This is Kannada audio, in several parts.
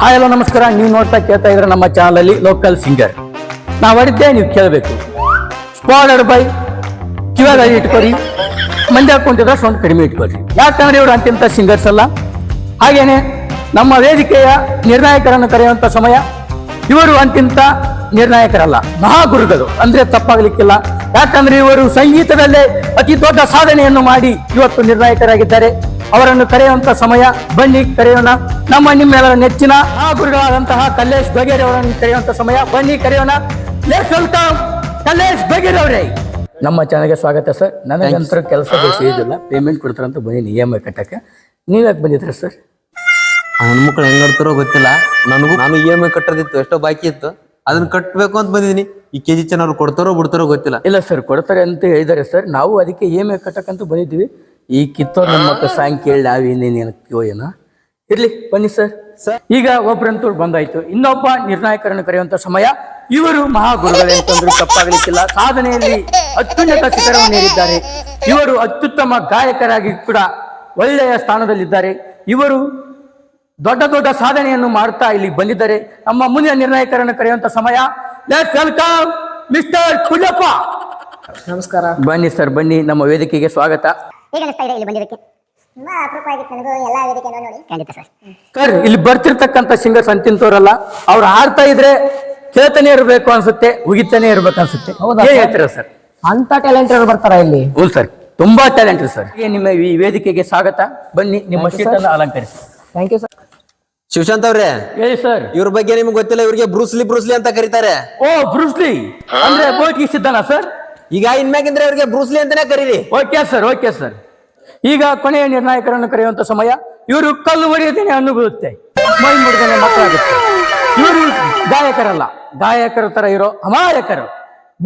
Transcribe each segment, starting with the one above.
ಹಾಯ್, ಹಲೋ, ನಮಸ್ಕಾರ. ನೀವು ನೋಡ್ತಾ ಕೇಳ್ತಾ ಇದ್ರೆ ನಮ್ಮ ಚಾನಲ್ ಅಲ್ಲಿ ಲೋಕಲ್ ಸಿಂಗರ್ ನಾವು ಹೊಡಿದ್ದೆ ನೀವು ಕೇಳಬೇಕು. ಸ್ಪಾಡರ್ ಬೈ ಕಿವಾಗ ಇಟ್ಕೊರಿ. ಮಂದಿ ಹಾಕೊಂಡಿದ್ರೆ ಸೌಂಡ್ ಕಡಿಮೆ ಇಟ್ಕೊರಿ ಯಾಕಂದ್ರೆ ಇವರು ಅಂತಿಂತ ಸಿಂಗರ್ಸ್ ಅಲ್ಲ? ಹಾಗೇನೆ ನಮ್ಮ ವೇದಿಕೆಯ ನಿರ್ಣಾಯಕರನ್ನು ಕರೆಯುವಂತ ಸಮಯ ಇವರು ಅಂತಿಂತ ನಿರ್ಣಾಯಕರಲ್ಲ, ಮಹಾಗುರುಗಳು. ಅಂದ್ರೆ ತಪ್ಪಾಗಲಿಕ್ಕಿಲ್ಲ. ಯಾಕಂದ್ರೆ ಇವರು ಸಂಗೀತದಲ್ಲೇ ಅತಿ ದೊಡ್ಡ ಸಾಧನೆಯನ್ನು ಮಾಡಿ ಇವತ್ತು ನಿರ್ಣಾಯಕರಾಗಿದ್ದಾರೆ. ಅವರನ್ನು ಕರೆಯುವಂತ ಸಮಯ ಬನ್ನಿ ಕರೆಯೋಣ. ನಮ್ಮ ನಿಮ್ಮೆಲ್ಲರ ನೆಚ್ಚಿನ ಮಹಾಗುರುಗಳಾದಂತಹ ಕಲ್ಲೇಶ್ ಬಗೇರಿ ಅವರನ್ನು ಕರೆಯುವಂತ ಸಮಯ ಬನ್ನಿ ಕರೆಯೋಣ. ವೆಲ್ಕಮ್ ಕಲ್ಲೇಶ್ ಬಗೇರಿ ಅವರೇ. ನಮ್ಮ ಚಾನಲ್ಗೆ ಸ್ವಾಗತ ಸರ್. ನನಗಂತರ ಕೆಲಸ ಇದಿಲ್ಲ ಪೇಮೆಂಟ್ ಕೊಡ್ತಾರಂತ ಬಂದೀನಿ ಇ ಎಂ ಐ ಕಟ್ಟಕ್ಕೆ. ನೀವು ಯಾಕೆ ಬಂದಿದ್ರ ಸರ್? ಹೆಣ್ಮಕ್ಳು ಹೆಂಗ್ ನೋಡ್ತಾರೋ ಗೊತ್ತಿಲ್ಲ. ನನಗೂ ನಾನು ಇ ಎಂ ಐ ಕಟ್ಟೋದಿತ್ತು ಎಷ್ಟೋ ಬಾಕಿ ಇತ್ತು. ಅದನ್ನ ಕಟ್ಟಬೇಕು ಅಂತ ಬಂದಿದ್ದೀನಿ. ಈ ಕೆ ಜಿ ಅವ್ರು ಕೊಡ್ತಾರೋ ಬಿಡ್ತಾರೋ ಗೊತ್ತಿಲ್ಲ. ಇಲ್ಲ ಸರ್ ಕೊಡ್ತಾರೆ ಅಂತ ಹೇಳಿದ್ದಾರೆ ಸರ್. ನಾವು ಅದಕ್ಕೆ ಇ ಎಂ ಐ ಕಟ್ಟಕ್ಕಂತ ಬಂದಿದ್ದೀವಿ. ಈ ಕಿತ್ತೋ ನಮ್ಮ ಸಾಂಗ್ ಕೇಳಿ ನಾವು ಇನ್ನೇನು ಏನೋ. ಇರ್ಲಿ ಬನ್ನಿ ಸರ್. ಈಗ ಒಬ್ರಂತೂ ಬಂದಾಯ್ತು. ಇನ್ನೊಬ್ಬ ನಿರ್ಣಾಯಕರನ್ನು ಕರೆಯುವಂತ ಸಮಯ. ಇವರು ಮಹಾಗುರುಗಳೇ ಅಂತಂದ್ರು ತಪ್ಪಾಗಲಿಕ್ಕಿಲ್ಲ. ಸಾಧನೆಯಲ್ಲಿ ಅತ್ಯುನ್ನತ ಶಿಖರವನ್ನು ನೀಡಿದ್ದಾರೆ. ಇವರು ಅತ್ಯುತ್ತಮ ಗಾಯಕರಾಗಿ ಕೂಡ ಒಳ್ಳೆಯ ಸ್ಥಾನದಲ್ಲಿದ್ದಾರೆ. ಇವರು ದೊಡ್ಡ ದೊಡ್ಡ ಸಾಧನೆಯನ್ನು ಮಾಡ್ತಾ ಇಲ್ಲಿ ಬಂದಿದ್ದಾರೆ. ನಮ್ಮ ಮುಂದಿನ ನಿರ್ಣಾಯಕರನ್ನು ಕರೆಯುವಂತ ಸಮಯ. ಲೆಟ್ಸ್ ವೆಲ್ಕಮ್ ಮಿಸ್ಟರ್ ಕುಲ್ಲಪ್ಪ ನಮಸ್ಕಾರ. ಬನ್ನಿ ಸರ್ ಬನ್ನಿ. ನಮ್ಮ ವೇದಿಕೆಗೆ ಸ್ವಾಗತ. ಹೇಗೆ ಅನಿಸ್ತಾ ಇದೆ ಇಲ್ಲಿ ಬಂದಿದ್ದಕ್ಕೆ? ತುಂಬಾ ಅಪರೂಪ ಆಗಿತ್ತು ನನಗೂ ಎಲ್ಲಾ ವೇದಿಕೆ ನೋಡಿ. ಖಂಡಿತ ಸರ್. ಸರ್ ಇಲ್ಲಿ ಬರ್ತಿರ್ತಕ್ಕಂಥ ಸಿಂಗರ್ಸ್ ಅಂತಿಂತವ್ರಲ್ಲ ಅವ್ರು ಹಾಡ್ತಾ ಇದ್ರೆ ಕೇಳ್ತಾನೆ ಇರ್ಬೇಕು ಅನ್ಸುತ್ತೆ ಉಗಿತಾನೆ ಇರ್ಬೇಕು ಅನ್ಸುತ್ತೆ. ಹೌದಾ ಏನ್? ಹೇಳ್ತೀರಾ ಸರ್? ಅಂತ ಟ್ಯಾಲೆಂಟ್ ಬರ್ತಾರ ಇಲ್ಲಿ? ಹ್ಞೂ ಸರ್ ತುಂಬಾ ಟ್ಯಾಲೆಂಟ್ ಸರ್. ನಿಮ್ಮ ಈ ವೇದಿಕೆಗೆ ಸ್ವಾಗತ. ಬನ್ನಿ ನಿಮ್ಮ Thank you, ಅಲಂಕರಿಸಿ. ಥ್ಯಾಂಕ್ ಯು ಸರ್ ಶಿವಶಾಂತ್ ಅವ್ರೆ ಹೇಳಿ ಸರ್ ಇವ್ರ ಬಗ್ಗೆ ನಿಮ್ಗೆ ಗೊತ್ತಿಲ್ಲ ಇವ್ರಿಗೆ ಬ್ರೂಸ್ಲಿ ಬ್ರೂಸ್ಲಿ ಅಂತ ಕರೀತಾರೆ. ಓ ಬ್ರೂಸ್ಲಿ? ಅಂದ್ರೆ ಬೋಟ್ಗೆ ಸಿದ್ಧನಾ ಸರ್ ಈಗ ಇನ್ಮ್ಯಾಗಿಂದ್ರೆ ಇವರಿಗೆ ಬ್ರೂಸ್ಲಿ ಅಂತಾನೆ ಕರೀರಿ. ಓಕೆ ಸರ್ ಓಕೆ ಸರ್ ಈಗ ಕೊನೆಯ ನಿರ್ಣಾಯಕರನ್ನು ಕರೆಯುವಂತ ಸಮಯ. ಇವರು ಕಲ್ಲು ಹೊಡೆಯುತ್ತೇನೆ ಅನ್ನು ಬೀಳುತ್ತೆ ಮೈ ಮುರಿದನೆ ಮಕ್ಕಳಾಗುತ್ತೆ ಇವರು ಗಾಯಕರಲ್ಲ. ಗಾಯಕರ ತರ ಇರೋ ಅಮಾಯಕರು.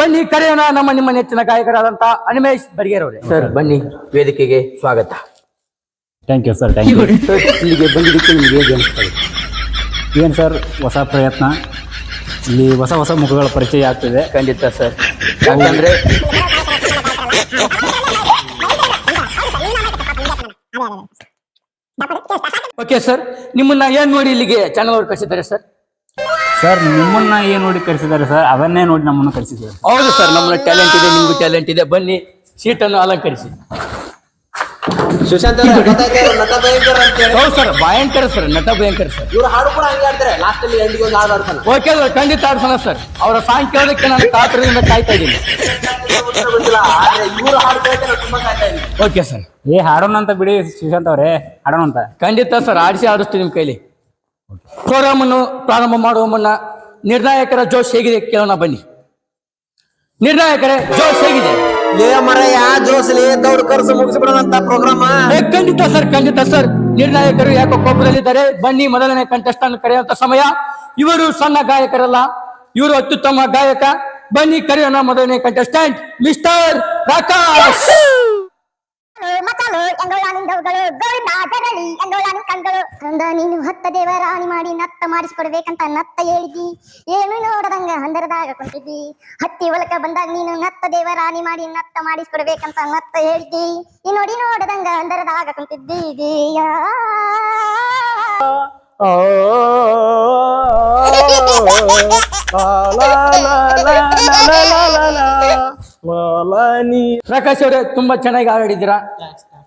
ಬನ್ನಿ ಕರೆಯೋಣ ನಮ್ಮ ನಿಮ್ಮ ನೆಚ್ಚಿನ ಗಾಯಕರಾದಂತ ಅನಿಮೇಶ್ ಬರಿಗೇರವ್ರೆ. ಸರ್ ಬನ್ನಿ ವೇದಿಕೆಗೆ ಸ್ವಾಗತ. Thank you sir thank you sir ಇಲ್ಲಿಗೆ ಬಂದಿದ್ದಕ್ಕೆ ನಿಮಗೆ ಹೇಗೆ ಅನಿಸ್ತದೆ? ಏನು ಸರ್ ಹೊಸ ಪ್ರಯತ್ನ? ಇಲ್ಲಿ ಹೊಸ ಹೊಸ ಮುಖಗಳ ಪರಿಚಯ ಆಗ್ತಿದೆ. ಖಂಡಿತ ಸರ್ ಯಾಕಂದ್ರೆ ಓಕೆ ಸರ್ ನಿಮ್ಮನ್ನ ಏನ್ ನೋಡಿ ಇಲ್ಲಿಗೆ ಚಾನಲ್ ಅವ್ರು ಕಳಿಸಿದ್ದಾರೆ ಸರ್ ಸರ್ ನಿಮ್ಮನ್ನ ಏನ್ ನೋಡಿ ಕರೆಸಿದ್ದಾರೆ ಸರ್ ಅದನ್ನೇ ನೋಡಿ ನಮ್ಮನ್ನು ಕರೆಸಿದ್ದಾರೆ ಹೌದು ಸರ್ ನಮ್ಮ ಟ್ಯಾಲೆಂಟ್ ಇದೆ ನಿಮ್ಗೂ ಟ್ಯಾಲೆಂಟ್ ಇದೆ. ಬನ್ನಿ ಸೀಟನ್ನು ಅಲಂಕರಿಸಿ. ಶಿವಶಾಂತ್ ಅವ್ರೆ ಗೊತ್ತಾಯ್ತಾ ಇವ್ರು ನಟ ಭಯಂಕರ ಅಂತ ಹೇಳಿ. ಹೌದು ಸರ್ ಭಯಂಕರ ಸರ್ ನಟ ಭಯಂಕರ ಸರ್. ಇವ್ರು ಹಾಡು ಕೂಡ ಹಂಗೆ ಆಡ್ತಾರೆ ಲಾಸ್ಟ್ ಅಲ್ಲಿ ಎಂಡಿಗೆ ಒಂದು ಹಾಡು ಆಡ್ತಾನೆ ಓಕೆ ಸರ್ ಖಂಡಿತ ಆಡ್ಸೋಣ ಸರ್. ಅವರ ಸಾಂಗ್ ಕೇಳೋದಕ್ಕೆ ನಾನು ಕಾತರದಿಂದ ಕಾಯ್ತಾ ಇದ್ದೀನಿ. ಗೊತ್ತಿಲ್ಲ ಆದ್ರೆ ಇವ್ರು ಹಾಡು ಕೇಳ್ತಾರೆ ತುಂಬಾ ಕಾಯ್ತಾ ಇದ್ದೀನಿ. ಓಕೆ ಸರ್ ಏ ಹಾಡೋಣ ಅಂತ ಬಿಡಿ ಸುಶಾಂತ್ ಅವರೇ. ಹಾಡೋಣ ಅಂತ. ಖಂಡಿತ ಸರ್ ಆಡಿಸಿ ಆಡಿಸ್ತೀನಿ ನಿಮ್ಮ ಕೈಲಿ. ಪ್ರೋಗ್ರಾಮ್ ಅನ್ನು ಪ್ರಾರಂಭ ಮಾಡುವ ಮುನ್ನ ನಿರ್ಣಾಯಕರ ಜೋಶ್ ಹೇಗಿದೆ ಕೇಳೋಣ ಬನ್ನಿ. ನಿರ್ಣಾಯಕರೇ ಜೋಶ್ ಹೇಗಿದೆ? ಪ್ರೋಗ್ರಾಮ ಖಂಡಿತ ಸರ್ ಖಂಡಿತ ಸರ್. ನಿರ್ಣಾಯಕರು ಯಾಕೋ ಕೋಪದಲ್ಲಿದ್ದಾರೆ? ಬನ್ನಿ, ಮೊದಲನೇ ಕಂಟೆಸ್ಟ್ ಅನ್ನು ಕರೆಯುವಂತ ಸಮಯ. ಇವರು ಸಣ್ಣ ಗಾಯಕರಲ್ಲ, ಇವರು ಅತ್ಯುತ್ತಮ ಗಾಯಕ. ಬನ್ನಿ, ಕರೆಯೋಣ ಮೊದಲನೇ ಕಂಟೆಸ್ಟೆಂಟ್ ಮಿಸ್ಟರ್ ಪ್ರಕಾಶ್ ಮಕ್ಕಳು ಎಂಗೋಳ ನಿಂದವುಗಳು ಗೋವಿಂದ ಜರಳಿ ಎಂಗೋಳ ಕಂಗಳು ನೀನು ಹತ್ತ ದೇವರಾಣಿ ಮಾಡಿ ನತ್ತ ಮಾಡಿಸ್ಕೊಡ್ಬೇಕಂತ ನತ್ತ ಹೇಳಿದ್ದಿ ಏನು ನೋಡದಂಗ ಹಂದರದಾಗ ಕುಂತಿದ್ದಿ ಹತ್ತಿ ಹೊಲಕ ಬಂದಾಗ ನೀನು ನತ್ತ ದೇವರಾಣಿ ಮಾಡಿ ನತ್ತ ಮಾಡಿಸ್ಕೊಡ್ಬೇಕಂತ ನತ್ತ ಹೇಳಿದ್ದಿ ಈ ನೋಡಿ ನೋಡದಂಗ ಹಂದರದಾಗ ಕುಂತಿದ್ದೀಯ ಪ್ರಕಾಶ್ ಅವರೇ ತುಂಬಾ ಚೆನ್ನಾಗಿ ಹಾಡಿದ್ದೀರಾ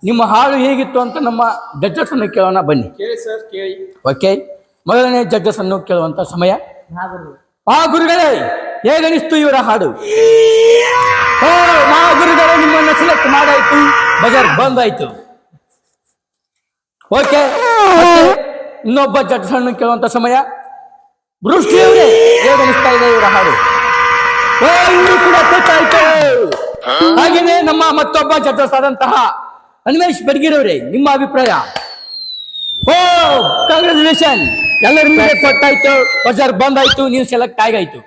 ನಿಮ್ಮ ಹಾಡು ಹೇಗಿತ್ತು ಅಂತ ನಮ್ಮ ಜಡ್ಜಸ್ ಅನ್ನು ಕೇಳೋಣ ಬನ್ನಿ. ಓಕೆ ಮೊದಲನೇ ಜಡ್ಜಸ್ ಅನ್ನು ಕೇಳುವಂತ ಸಮಯ. ಆ ಗುರುಗಳೇ ಹೇಗನಿಸ್ತು ಇವರ ಹಾಡು? ಓ ಮಾ ಗುರುಗಳೇ ನಿಮ್ಮನ್ನ ಸೆಲೆಕ್ಟ್ ಮಾಡಾಯ್ತು. ಬಜಾರ್ ಬಂದ್ ಆಯ್ತು ಓಕೆ ಇನ್ನೊಬ್ಬ ಜಡ್ಜಸ್ ಅನ್ನು ಕೇಳುವಂತ ಸಮಯ. ಬೃಷ್ಟಿ ಅವರೇ ಹೇಗನಿಸ್ತಾ ಇದೆ ಇವರ ಹಾಡು? ಕೂಡ ಹಾಗೆಯೇ ಹಾಗೇನೆ ನಮ್ಮ ಮತ್ತೊಬ್ಬ ಜಡ್ಜಸ್ ಆದಂತಹ ಅನ್ವೇಶ್ ಬೆಡಗಿರವ್ರೆ ನಿಮ್ಮ ಅಭಿಪ್ರಾಯ? ಓ ಕಾಂಗ್ರೆಚುಲೇಷನ್ ಎಲ್ಲರ ಮೇಲೆ ಕೊಟ್ಟಾಯ್ತು ಬಜಾರ್ ಬಂದ್ ಆಯ್ತು ನೀವು ಸೆಲೆಕ್ಟ್ ಆಗಾಯ್ತು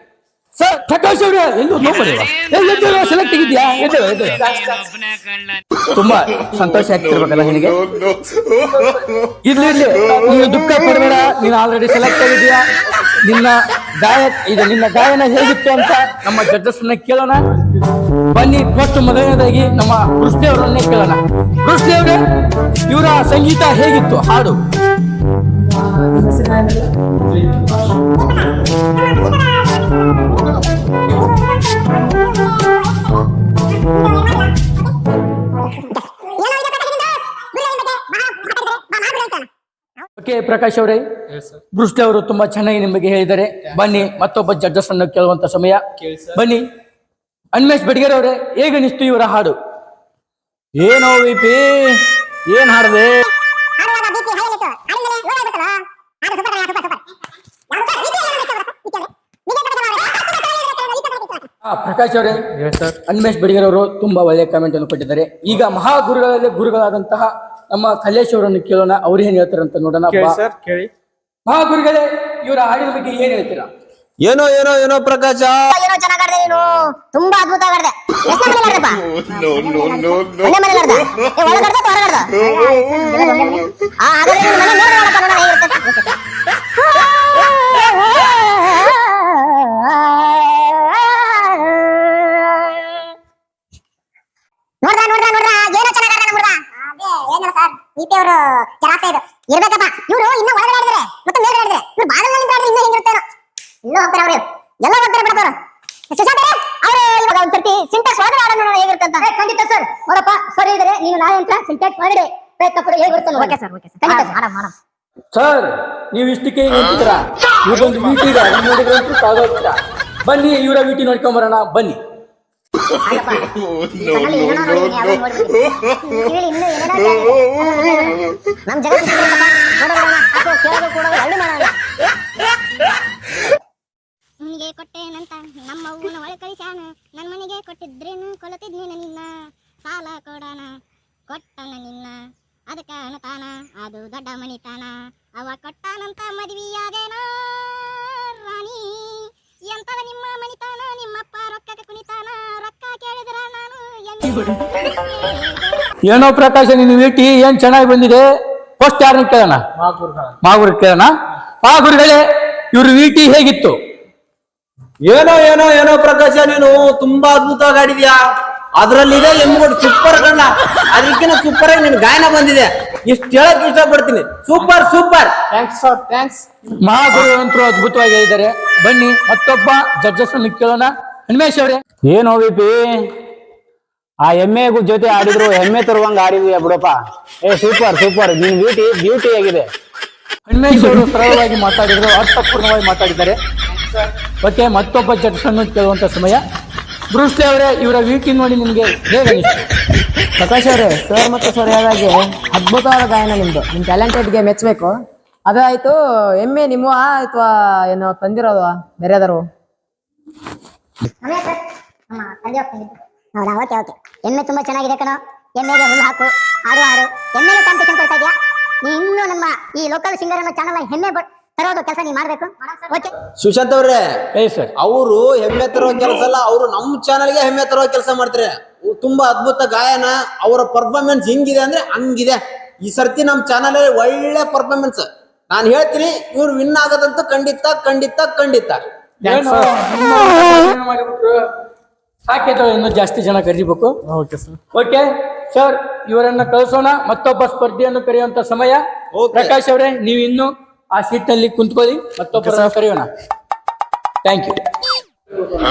ಸರ್ ಪ್ರಕಾಶ್ ಅವ್ರೆ ಎಲ್ಲೂ ಸೆಲೆಕ್ಟ್ ಆಗಿದ್ಯಾ. ತುಂಬಾ ಸಂತೋಷ ಆಗ್ತಿರ್ಬೇಕಲ್ಲ ನಿನಗೆ? ಇರ್ಲಿ ಇರ್ಲಿ. ನೀನು ದುಃಖ ಪಡಬೇಡ. ನೀನು ಆಲ್ರೆಡಿ ಸೆಲೆಕ್ಟ್ ಆಗಿದ್ಯಾ ನಿನ್ನ ಗಾಯ ಇದು ನಿನ್ನ ಗಾಯನ ಹೇಗಿತ್ತು ಅಂತ ನಮ್ಮ ಜಡ್ಜಸ್ ಕೇಳೋಣ. ಬನ್ನಿ ಫಸ್ಟ್ ಮೊದಲನೇದಾಗಿ ನಮ್ಮ ಕೃಷ್ಣ ಅವರನ್ನೇ ಕೇಳೋಣ. ಕೃಷ್ಣ ಅವರೇ ಇವರ ಸಂಗೀತ ಹೇಗಿತ್ತು? ಹಾಡು. ಓಕೆ ಪ್ರಕಾಶ್ ಅವರೇ. ದೃಷ್ಟಿ ಅವರು ತುಂಬಾ ಚೆನ್ನಾಗಿ ನಿಮಗೆ ಹೇಳಿದ್ದಾರೆ. ಬನ್ನಿ ಮತ್ತೊಬ್ಬ ಜಡ್ಜಸ್ ಅನ್ನು ಕೇಳುವಂತ ಸಮಯ. ಬನ್ನಿ. ಅನ್ಮೇಶ್ ಬಡ್ಗೇರ್ ಅವರೇ ಹೇಗನಿಸ್ತು ಇವರ ಹಾಡು? ಏನೋ ವಿಪಿ ಏನ್ ಹಾಡ್ದೆ ಹಾಡುವಾಗ ಬಿಪಿ ಹೈ ಇತ್ತು ಹಾಡಿದ್ರೆ ಲೋ ಆಗ್ಬೇಕಲ್ಲ ಅದು ಸೂಪರ್ ಸೂಪರ್ ಸೂಪರ್ ಆ, ಪ್ರಕಾಶ್ ಅವರೇ ಅನ್ಮೇಶ್ ಬಡಿಗರ್ ಅವರು ತುಂಬಾ ಒಳ್ಳೆಯ ಕಾಮೆಂಟ್ ಅನ್ನು ಕೊಟ್ಟಿದ್ದಾರೆ. ಈಗ ಮಹಾ ಗುರುಗಳಲ್ಲಿ ಗುರುಗಳಾದಂತಹ ನಮ್ಮ ಕಲ್ಲೇಶ್ ಅವರನ್ನು ಕೇಳೋಣ ಅವ್ರು ಏನ್ ಹೇಳ್ತಾರೆ ಅಂತ ನೋಡೋಣ. ಮಹಾ ಗುರುಗಳೇ ಇವರ ಹಾಡಿನ ಬಗ್ಗೆ ಏನ್ ಹೇಳ್ತೀರಾ? ಏನೋ ಏನೋ ಏನೋ ಪ್ರಕಾಶ. ಏನೋ ಚೆನ್ನಾಗ್ ಆಡ್ದೆ ನೀನು. ತುಂಬಾ ಅದ್ಭುತ ಆಡ್ದಪ್ಪ ಹೋಗ್ತಾರೆ ಬಿಡ್ತಾರೆ ಸುಶಾಂತ್ ಅವರು ಇವಾಗ ಒಂದ್ ಸರ್ತಿ ಒಳಗಡೆ ಆಡೋಣ ನೋಡೋಣ ಹೇಗಿರುತ್ತೆ ಅಂತ. ಖಂಡಿತ ಸರ್. ನೋಡಪ್ಪ ಸರಿ ಇದ್ರೆ ನೀನು ನಾಳೆ ಅಂತ ಸಿಂಟೆಕ್ಸ್ ಒಳಗಡೆ ಪ್ರಯತ್ನ ಪಡಿ ಹೇಗಿರುತ್ತೆ ಓಕೆ ಸರ್ ಓಕೆ ಸರ್. ಖಂಡಿತ ಸರ್. ಮಾಡಮ್ ಸರ್ ನೀವು ಇಷ್ಟಕ್ಕೆ ವೀಟಿ ಇದೆ ಅದನ್ನ ನೋಡಿದ್ರೆ ಅಂತೂ ತಾಗೋಗ್ತೀರಾ ಬನ್ನಿ ಇವರ ವೀಟಿ ನೋಡ್ಕೊಂಬರೋಣ ಬನ್ನಿ. ನಮ್ ಜಗ ನೋಡೋಣ ಹಾಕೋ ಕೇಳೋದು ಕೂಡ ಹಳ್ಳಿ ಮಾಡೋಣ ನಿನಗೆ ಕೊಟ್ಟೇನಂತ. ನಮ್ಮ ಅವ್ವನ ಒಳ ಕಳಿಸ್ಯಾನ. ನನ್ನ ಮನೆಗೆ ಕೊಟ್ಟಿದ್ರೇನು? ಕೊಲತಿದ್ನಿ ನಿನ್ನ? ಸಾಲ ಕೊಡೋಣ. ಕೊಟ್ಟನ ನಿನ್ನ. ಅದಕ್ಕ ಅನತಾನ ಅದು ದೊಡ್ಡ ಮಣಿತಾನ. ಅವ ಕೊಟ್ಟಾನಂತ ಮದ್ವಿಯಾಗೇನ ರಾಣಿ. ಎಂತದ ನಿಮ್ಮ ಮಣಿತಾನ? ನಿಮ್ಮಪ್ಪ ರೊಕ್ಕಕ್ಕೆ ಕುಣಿತಾನ? ರೊಕ್ಕ ಕೇಳಿದ್ರ ನಾನು ಏನೋ ಪ್ರಕಾಶ ನಿನ್ನ ವೀಟಿ ಏನ್ ಚೆನ್ನಾಗಿ ಬಂದಿದೆ? ಫಸ್ಟ್ ಯಾರನ್ನ ಕೇಳೋಣ? ಮಾಗುರು ಕೇಳೋಣ? ಮಾಗುರುಗಳೇ ಇವ್ರ ವೀಟಿ ಹೇಗಿತ್ತು? ಏನೋ ಏನೋ ಏನೋ ಪ್ರಕಾಶ ನೀನು ತುಂಬಾ ಅದ್ಭುತವಾಗಿ ಆಡಿದ್ಯಾ? ಅದ್ರಲ್ಲಿದೆ ಎಂಬುದು ಸೂಪರ್ ಕಣ್ಣ. ಅದಕ್ಕಿಂತ ಸೂಪರ್ ಆಗಿ ನಿನ್ ಗಾಯನ ಬಂದಿದೆ. ಇಷ್ಟ ಹೇಳಕ್ ಇಷ್ಟಪಡ್ತೀನಿ. Super super thanks sir thanks Mahaguru ಅಂತೂ ಅದ್ಭುತವಾಗಿ ಹೇಳಿದ್ದಾರೆ. ಬನ್ನಿ ಮತ್ತೊಬ್ಬ ಜಡ್ಜಸ್ ಕೇಳೋಣ. ಹನುಮೇಶ್ ಅವರೇ. ಏನೋ ವಿ ಪಿ ಆ ಎಮ್ಮೆ ಜೊತೆ ಆಡಿದ್ರು ಎಮ್ಮೆ ತರುವಂಗ ಆಡಿದ್ವಿ ಬಿಡಪ್ಪ. ಏ ಸೂಪರ್ ಸೂಪರ್ ನಿನ್ ಬ್ಯೂಟಿ ಬ್ಯೂಟಿ ಆಗಿದೆ. ಅವರು ಸರಳವಾಗಿ ಮಾತಾಡಿದ್ರು ಅರ್ಥಪೂರ್ಣವಾಗಿ ಮಾತಾಡಿದ್ದಾರೆ. ಓಕೆ ಮತ್ತೊಬ್ಬ ಜಟ್ಸನ್ನು ಕೇಳುವಂತ ಸಮಯ. ಬ್ರೂಸ್ಲಿ ಅವರೇ ಇವರ ವೀಕಿಂಗ್ ನೋಡಿ ನಿಮಗೆ ಹೇಗೆ ಪ್ರಕಾಶ್ ಅವರೇ ಸರ್ ಮತ್ತು ಸರ್ ಹೇಳಾಗೆ ಅದ್ಭುತವಾದ ಗಾಯನ ನಿಮ್ದು. ನಿಮ್ ಟ್ಯಾಲೆಂಟೆಡ್ಗೆ ಮೆಚ್ಚಬೇಕು. ಅದೇ ಆಯ್ತು ಎಮ್ಮೆ ನಿಮ್ಮ ಅಥವಾ ಏನೋ ತಂದಿರೋದು ಬೇರೆದಾರು? ಹೌದಾ ಓಕೆ ಓಕೆ. ಎಮ್ಮೆ ತುಂಬಾ ಚೆನ್ನಾಗಿದೆ ಕಣೋ. ಎಮ್ಮೆಗೆ ಹುಲ್ಲು ಹಾಕು. ಆರು ಆರು ಎಮ್ಮೆಗೆ ಈ ಲೋಕಲ್ ಸಿಂಗರ್ ಅನ್ನೋ ಚಾನಲ್ ಹೆಮ್ಮೆ ತರೋದು ಕೆಲಸ ನೀವು ಮಾಡ್ಬೇಕು. ಓಕೆ ಸುಶಾಂತ್ ಅವ್ರೆ ಏ ಸರ್ ಅವರು ಹೆಮ್ಮೆ ತರೋ ಕೆಲಸ ಅಲ್ಲ ಅವರು ನಮ್ಮ ಚಾನಲ್ಗೆ ಹೆಮ್ಮೆ ತರೋ ಕೆಲಸ ಮಾಡ್ತಾರೆ. ತುಂಬಾ ಅದ್ಭುತ ಗಾಯನ ಅವರ ಪರ್ಫಾರ್ಮೆನ್ಸ್ ಹಿಂಗಿದೆ ಅಂದ್ರೆ ಹಂಗಿದೆ. ಈ ಸರ್ತಿ ನಮ್ಮ ಚಾನಲ್ ಒಳ್ಳೆ ಪರ್ಫಾರ್ಮೆನ್ಸ್ ನಾನು ಹೇಳ್ತೀನಿ ಇವ್ರು ವಿನ್ ಆಗದಂತ ಖಂಡಿತ ಖಂಡಿತ ಖಂಡಿತ. ಏನು ನಿಮ್ಮ ಪ್ರದರ್ಶನ ಮಾಡಿಬಿಟ್ರು. ಸಾಕೇತ ಇನ್ನೂ ಜಾಸ್ತಿ ಜನ ಕರಿಬೇಕು. ಓಕೆ ಸರ್ ಓಕೆ ಸರ್ ಇವರನ್ನ ಕಳಿಸೋಣ. ಮತ್ತೊಬ್ಬ ಸ್ಪರ್ಧೆಯನ್ನು ಕರೆಯುವಂತ ಸಮಯ. ಪ್ರಕಾಶ್ ಅವರೇ ನೀವು ಇನ್ನು ಆ ಸೀಟ್ನಲ್ಲಿ ಕುಂತ್ಕೊಳ್ಳಿ ಮತ್ತೊಬ್ಬರ ಕರೆಯೋಣ. Thank you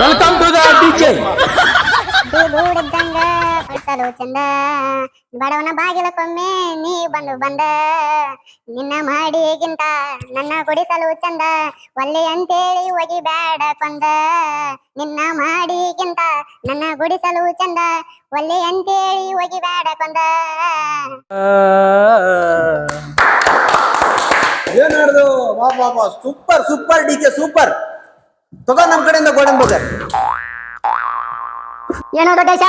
welcome to the DJ ಪಡಿಸಲು ಚಂದ. ಬಡವನ ಬಾಗಿಲಕ್ಕೊಮ್ಮೆ ನೀ ಬಂದು ಬಂದ. ನಿನ್ನ ಮಾಡಿಗಿಂತ ನನ್ನ ಗುಡಿಸಲು ಚಂದ. ಒಲ್ಲೆ ಅಂತೇಳಿ ಹೋಗಿ ಬೇಡ ಕೊಂದ. ನಿನ್ನ ಮಾಡಿಗಿಂತ ನನ್ನ ಗುಡಿಸಲು ಚಂದ. ಒಲ್ಲೆ ಅಂತೇಳಿ ಹೋಗಿ ಬೇಡ ಕೊಂದ. ಏನಾಡ್ದು ವಾ ವಾ ವಾ. Super super D K super. ತಗೋ ನಮ್ ಕಡೆಯಿಂದ ಗೋಡನ್ ಬಜಾರ್ ಏನೋ ದೊಡ್ಡೇಶ?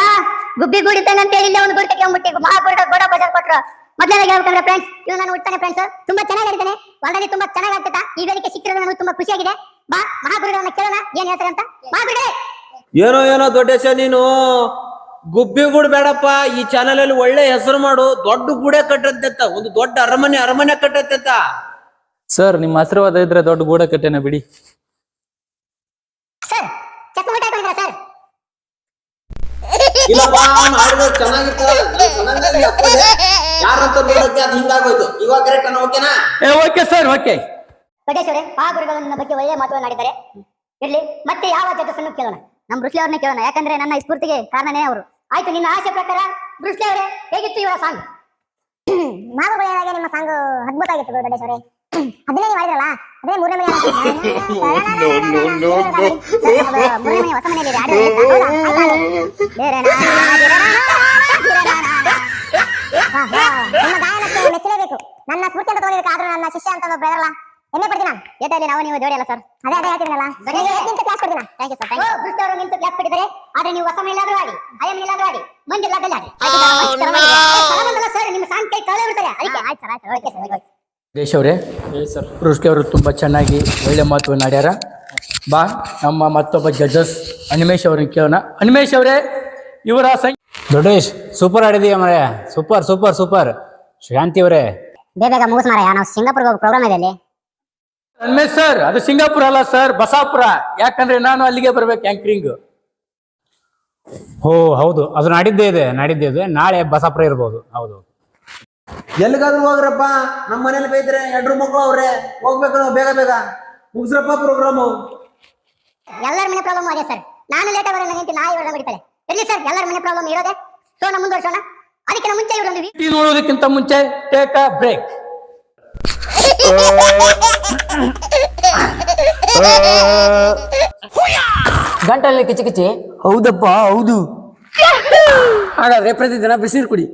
ಗುಬ್ಬಿ ಗುಡಿತಾನೆ ಅಂತ ಹೇಳಿ ಒಂದು ಗುಡಿ ಮಹಾ ಮಹಾಗುರುಡ ಗೋಡ ಬಜಾರ್ ಕೊಟ್ರು. ಮೊದಲನೇ ಹೇಳ್ಬೇಕಂದ್ರೆ ಫ್ರೆಂಡ್ಸ್ ಇವ್ ನಾನು ಉಡ್ತಾನೆ ಫ್ರೆಂಡ್ಸ್ ತುಂಬಾ ಚೆನ್ನಾಗಿ ಆಡಿದ್ದಾನೆ ಆಲ್ರೆಡಿ ತುಂಬಾ ಚೆನ್ನಾಗಿ ಆಗ್ತದ. ಈ ವೇದಿಕೆ ಸಿಕ್ಕಿರೋದು ನನಗೆ ತುಂಬಾ ಖುಷಿಯಾಗಿದೆ. ಬಾ ಮಹಾಗುರುಗಳನ್ನ ಕೇಳೋಣ. ಏನ್ ಹೇಳ್ತಾರೆ ಅಂತ? ಮಹಾಗುರುಡೆ ಏನೋ ಏನೋ ದೊಡ್ಡೇಶ ನೀನು. ಗುಬ್ಬಿ ಗೂಡ್ ಬೇಡಪ್ಪ. ಈ ಚಾನಲ್ ಅಲ್ಲಿ ಒಳ್ಳೆ ಹೆಸರು ಮಾಡು. ದೊಡ್ಡ ಗೂಡೆ ಕಟ್ಟತ್ತ ಒಂದು ದೊಡ್ಡ ಅರಮನೆ ಅರಮನೆ ಕಟ್ಟತ್ತ ಸರ್ ನಿಮ್ಮ ಆಶೀರ್ವಾದ ಇದ್ರೆ ದೊಡ್ಡ ಗೂಡ ಕಟ್ಟೆನ ಬಿಡಿ. ಸರ್ ಇಲ್ಲಪ್ಪ ಹಾಡಿದ್ರು ಚೆನ್ನಾಗಿತ್ತು. ಚೆನ್ನಾಗಿ ಹಾಕ್ಕೊಂಡೆ. ಯಾರಂತ ನೋಡಕ್ಕೆ ಅದು ಹಿಂಗಾಗೋಯ್ತು ಇವಾಗ ಕರೆಕ್ಟ್ ಅನ್ನ ಓಕೆನಾ ಏ ಓಕೆ ಸರ್ ಓಕೆ ಗಡೇಶ್ವರೇ ಆ ಗುರುಗಳು ನನ್ನ ಬಗ್ಗೆ ಒಳ್ಳೆಯ ಮಾತುಗಳನ್ನಾಡಿದ್ದಾರೆ ಇರ್ಲಿ ಮತ್ತೆ ಯಾವ ಜಡ್ಜಸ್ಸನ್ನು ಕೇಳೋಣ? ನಮ್ಮ ಅವ್ರನ್ನೇ ಕೇಳೋಣ. ಯಾಕಂದ್ರೆ ನನ್ನ ಈ ಸ್ಫೂರ್ತಿಗೆ ಕಾರಣನೇ ಅವರು. ಆಯ್ತು ನಿನ್ನ ಆಸೆ ಪ್ರಕಾರ ಋಷಿ ಅವರೇ ಹೇಗಿತ್ತು ಇವರ ಸಾಂಗ್? ಮಾಗುಗಳಿಗೆ ನಿಮ್ಮ ಸಾಂಗ್ ಅದ್ಭುತ ಆಗಿತ್ತು ಗಡೇಶ್ವರೇ ಅದನ್ನೇ ನೀವು ಮಾಡಿದ್ರಲ್ಲ ಅದೇ ಮೂರನೇ ಮನೆ ಮೂರನೇ ಮನೆ ಹೊಸ ಮನೆಯಲ್ಲಿ ಗಾಯನಕ್ಕೆ ಮೆಚ್ಚಲೇಬೇಕು ನನ್ನ ಸ್ಫೂರ್ತಿ ಅಂತ ತಗೊಂಡಿದ್ದಕ್ಕೆ ಆದ್ರೂ ನನ್ನ ಶಿಷ್ಯ ಅಂತ ಒಬ್ಬ ಇರಲ್ಲ ಹೆಮ್ಮೆ ಪಡ್ತೀನಿ ಏಟಲ್ಲಿ ನಾವು ನೀವು ಜೋಡಿ ಅಲ್ಲ ಸರ್ ಅದೇ ಅದೇ ಹೇಳ್ತೀನಲ್ಲ ನಿಂತು ಕ್ಲಾಸ್ ಕೊಡ್ತೀನಿ thank you sir thank you wrist ಅವರು ನಿಂತು ಕ್ಲಾಸ್ ಕೊಟ್ಟಿದ್ದಾರೆ ಆದ್ರೆ ನೀವು ಹೊಸ ಮೇಲಾದ್ರೂ ಆಡಿ ಅಯ್ಯ ಮೇಲಾದ್ರೂ ಆಡಿ ಮಂಜಿಲ್ಲಾದಲ್ಲಿ ಆಡಿ ಸರ್ ನಿಮ್ಮ ಸಾಂಗ್ ಕೈ ಕಳೆ ಬಿಡ್ತಾರೆ ಅದಕ್ಕೆ ಆಯ್ತು ಸರ್ ಆಯ್ತು ಓಕೆ ಸರ್ ಓಕೆ ದೇಶ್ ಅವರೇ. ಸರ್ ರುಷ್ಟಿ ಅವರು ತುಂಬ ಚೆನ್ನಾಗಿ ಒಳ್ಳೆ ಮಾತು ಆಡ್ಯಾರ ಬಾ ನಮ್ಮ ಮತ್ತೊಬ್ಬ ಜಡ್ಜಸ್ ಅನಿಮೇಶ್ ಅವ್ರನ್ನ ಕೇಳೋಣ. ಅನಿಮೇಶ್ ಅವರೇ ಇವರ ಸಂಖ್ಯೆ ದೊಡ್ಡೇಶ್ ಸೂಪರ್ ಆಡಿದೀಯ ಮರ. ಸೂಪರ್ ಸೂಪರ್ ಸೂಪರ್ ಶಾಂತಿ ಅವರೇ. ಬೇಗ ಬೇಗ ಮುಗಿಸ್ ಮಾರಾಯ. ನಾವು ಸಿಂಗಾಪುರ್ಗೆ ಹೋಗೋ ಪ್ರೋಗ್ರಾಮ್ ಇದೆ ಅಲ್ಲಿ. ಅನಿಮೇಶ್ ಸರ್ ಅದು ಸಿಂಗಾಪುರ ಅಲ್ಲ ಸರ್ ಬಸಾಪುರ. ಯಾಕಂದ್ರೆ ನಾನು ಅಲ್ಲಿಗೆ ಬರ್ಬೇಕು ಆಂಕರಿಂಗ್ ಓ ಹೌದು. ಅದು ನಾಡಿದ್ದೇ ಇದೆ ನಾಡಿದ್ದೇ ಇದೆ. ನಾಳೆ ಬಸಾಪುರ ಇರ್ಬೋದು. ಹೌದು. ಎಲ್ಲಿಗಾದ್ರೂ ಹೋಗ್ರಪ್ಪ ನಮ್ಮ ಮನೇಲಿ ಬೈದ್ರೆ ಎಡ್ರು ಮಕ್ಕಳು ಅವ್ರೆ ಹೋಗ್ಬೇಕು ನಾವು ಬೇಗ ಬೇಗ. ಮುಗಿಸ್ರಪ್ಪ ಪ್ರೋಗ್ರಾಮು ಎಲ್ಲರ ಮನೆ ಪ್ರಾಬ್ಲಮ್ ಆಗಿದೆ ಸರ್ ನಾನು ಲೇಟ್ ಆಗಿ ನಿಂತು ನಾಯಿ ಹೊಡೆದ ಬಿಡ್ತಾರೆ ಇರ್ಲಿ ಸರ್ ಎಲ್ಲರ ಮನೆ ಪ್ರಾಬ್ಲಮ್ ಇರೋದೆ. ಸೊ ನಮ್ಮ ಮುಂದುವರ್ಸೋಣ ಅದಕ್ಕಿಂತ ಮುಂಚೆ ಇವರೊಂದು ವಿ- ಈ ನೋಡೋದಕ್ಕಿಂತ ಮುಂಚೆ ಟೇಕ್ ಅ ಬ್ರೇಕ್ ಗಂಟಲ್ಲಿ ಕಿಚಿ ಕಿಚಿ. ಹೌದಪ್ಪ ಹೌದು. ಹಾಗಾದ್ರೆ ಪ್ರತಿದಿನ ಬಿಸಿರು ಕುಡಿ.